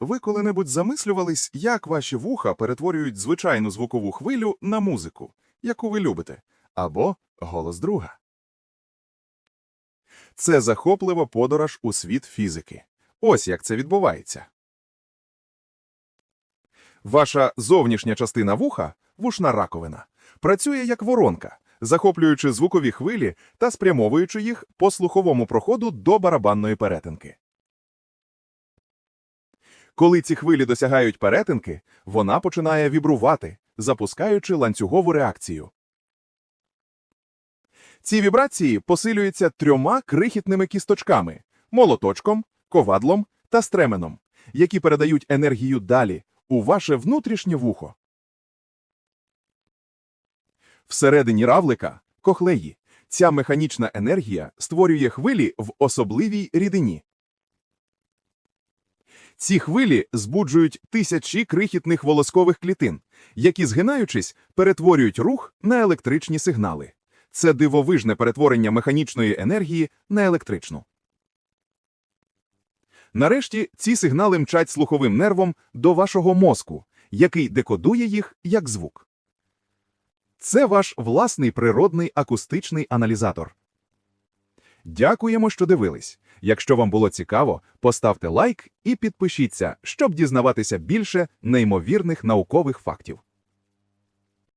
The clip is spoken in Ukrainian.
Ви коли-небудь замислювались, як ваші вуха перетворюють звичайну звукову хвилю на музику, яку ви любите, або голос друга? Це захоплива подорож у світ фізики. Ось як це відбувається. Ваша зовнішня частина вуха, вушна раковина, працює як воронка, захоплюючи звукові хвилі та спрямовуючи їх по слуховому проходу до барабанної перетинки. Коли ці хвилі досягають перетинки, вона починає вібрувати, запускаючи ланцюгову реакцію. Ці вібрації посилюються трьома крихітними кісточками – молоточком, ковадлом та стременом, які передають енергію далі у ваше внутрішнє вухо. Всередині равлика – кохлеї. Ця механічна енергія створює хвилі в особливій рідині. Ці хвилі збуджують тисячі крихітних волоскових клітин, які, згинаючись, перетворюють рух на електричні сигнали. Це дивовижне перетворення механічної енергії на електричну. Нарешті ці сигнали мчать слуховим нервом до вашого мозку, який декодує їх як звук. Це ваш власний природний акустичний аналізатор. Дякуємо, що дивились. Якщо вам було цікаво, поставте лайк і підпишіться, щоб дізнаватися більше неймовірних наукових фактів.